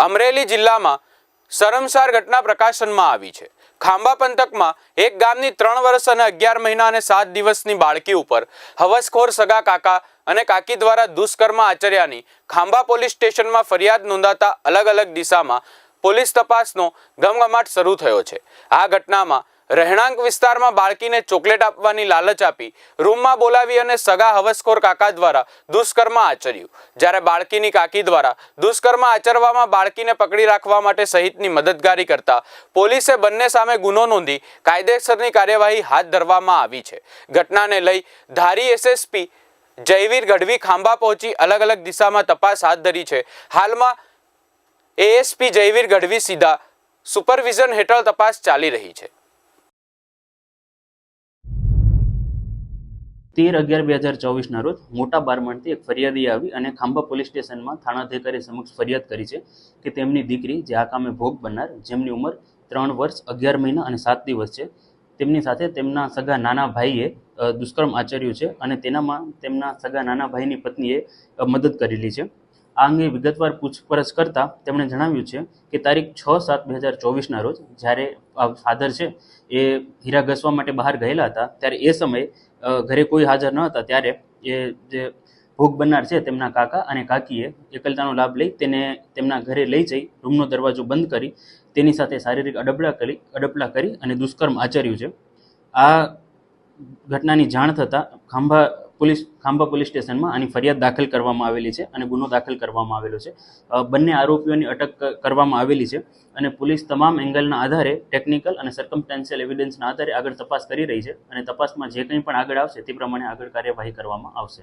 અમરેલી જિલ્લામાં શરમસાર ઘટના પ્રકાશનમાં આવી છે. ખાંભા પંથકમાં એક ગામની ત્રણ વર્ષ અને અગિયાર મહિના અને સાત દિવસની બાળકી ઉપર હવસખોર સગા કાકા અને કાકી દ્વારા દુષ્કર્મ આચર્યાની ખાંભા પોલીસ સ્ટેશનમાં ફરિયાદ નોંધાતા અલગ અલગ દિશામાં પોલીસ તપાસનો ગમગમાટ શરૂ થયો છે. આ ઘટનામાં રહેણાંક વિસ્તારમાં બાળકીને ચોકલેટ આપવાની લાલચ આપી, રૂમમાં બોલાવી અને સગા હવસખોર કાકા દ્વારા દુષ્કર્મ આચર્યું. જ્યારે બાળકીની કાકી દ્વારા દુષ્કર્મ આચરવામાં બાળકીને પકડી રાખવા માટે સહિતની મદદગારી કરતા પોલીસે બંને સામે ગુનો નોંધી કાયદેસરની કાર્યવાહી હાથ ધરવામાં આવી છે. ઘટનાને લઈ ધારી એસએસપી જયવીર ગઢવી ખાંભા પહોંચી અલગ અલગ દિશામાં તપાસ હાથ ધરી છે. હાલમાં એએસપી જયવીર ગઢવી સીધા સુપરવિઝન હેઠળ તપાસ ચાલી રહી છે. તેર અગિયાર બે હજાર ચોવીસના રોજ મોટા બારમણથી એક ફરિયાદી આવી અને ખાંભા પોલીસ સ્ટેશનમાં થાણાધિકારી સમક્ષ ફરિયાદ કરી છે કે તેમની દીકરી જે આ કામે ભોગ બનનાર, જેમની ઉંમર ત્રણ વર્ષ, અગિયાર મહિના અને સાત દિવસ છે, તેમની સાથે તેમના સગા નાના ભાઈએ દુષ્કર્મ આચર્યું છે અને તેનામાં તેમના સગા નાના ભાઈની પત્નીએ મદદ કરેલી છે. આ અંગે વિગતવાર પૂછપરછ કરતા તેમણે જણાવ્યું છે કે તારીખ છ સાત બે હજાર ચોવીસના રોજ જ્યારે ફાધર છે એ હીરા ઘસવા માટે બહાર ગયેલા હતા, ત્યારે એ સમયે ઘરે કોઈ હાજર ન હતા, ત્યારે એ જે ભોગ બનનાર છે તેમના કાકા અને કાકીએ એકલતાનો લાભ લઈ તેને તેમના ઘરે લઈ જઈ રૂમનો દરવાજો બંધ કરી તેની સાથે શારીરિક અડપલા કરી અડપલા કરી અને દુષ્કર્મ આચર્યું છે. આ ઘટનાની જાણ થતાં ખાંભા પોલીસ, ખાંભા પોલીસ સ્ટેશનમાં આની ફરિયાદ દાખલ કરવામાં આવેલી છે અને ગુનો દાખલ કરવામાં આવેલો છે. બંને આરોપીઓની અટક કરવામાં આવેલી છે અને પોલીસ તમામ એંગલના આધારે ટેકનિકલ અને સર્કમસ્ટાન્શિયલ એવિડન્સના આધારે આગળ તપાસ કરી રહી છે અને તપાસમાં જે કંઈ પણ આગળ આવશે તે પ્રમાણે આગળ કાર્યવાહી કરવામાં આવશે.